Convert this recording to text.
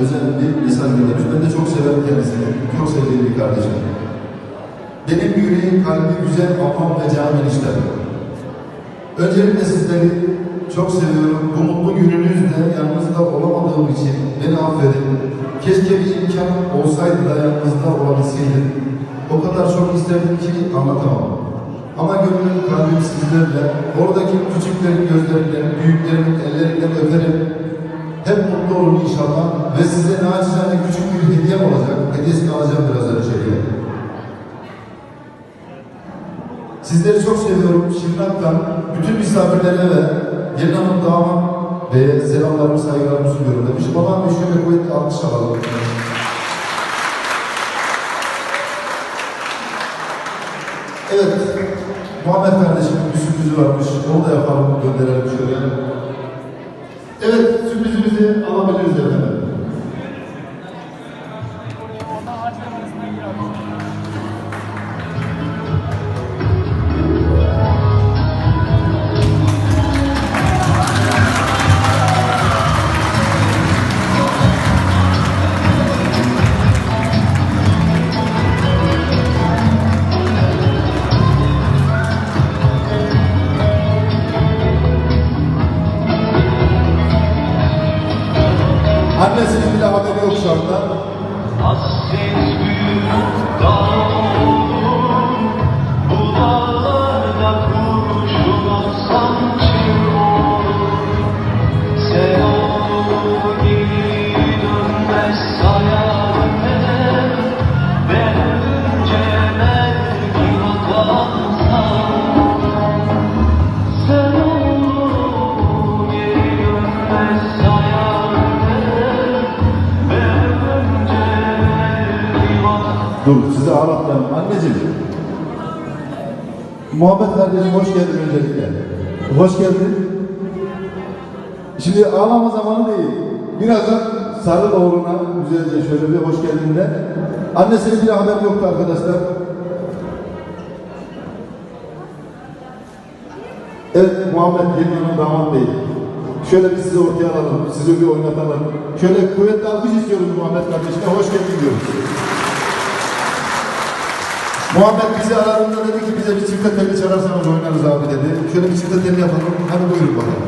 özel bir mesaj göndermiş. Ben de çok severim kendisini. Çok sevdiğim bir kardeşim. Benim yüreğim, kalbi güzel, apam ve canım eniştem. Öncelikle sizleri çok seviyorum. Bu mutlu gününüzde yanınızda olamadığım için beni affedin. Keşke bir imkan olsaydı da yanınızda olabilseydim. O kadar çok isterdim ki anlatamam. Ama gönlüm, kalbim sizlerle. Oradaki küçüklerin gözlerinden, büyüklerimin ellerinden öperim. Hep mutlu olun inşallah. Ve size naçizane küçük bir hediyem olacak. Hediyesini alacağım birazdan içeriye. Sizleri çok seviyorum. Şırnak'tan bütün misafirlere ve gelin hanım damat ve selamlarımı, saygılarımı sunuyorum demiş. Babam ve şöyle kuvvetli alkış alalım. Evet, Muhammed kardeşimin bir sürprizi varmış. Onu da yapalım, gönderelim şöyle. Evet, alabiliriz efendim. Annesinin bile haberi yok şu anda. Hasret büyük dağlar, bu Dur, sizi ağlatmayalım. Anneciğim. Muhammed kardeşim hoş geldin öncelikle. Hoş geldin. Şimdi ağlama zamanı değil. Birazdan sarıl oğluna güzelce şöyle bir hoş geldin de. Annesinin bile haber yoktu arkadaşlar. Evet Muhammed hanım damat bey. Şöyle bir sizi ortaya alalım, sizi bir oynatalım. Şöyle kuvvetli alkış istiyoruz Muhammed kardeşime. Hoş geldin diyoruz. Muhammed bizi aradığında dedi ki bize bir çifte telli çalarsanız oynarız abi dedi. Şöyle bir çifte telli yapalım. Hadi buyurun bakalım.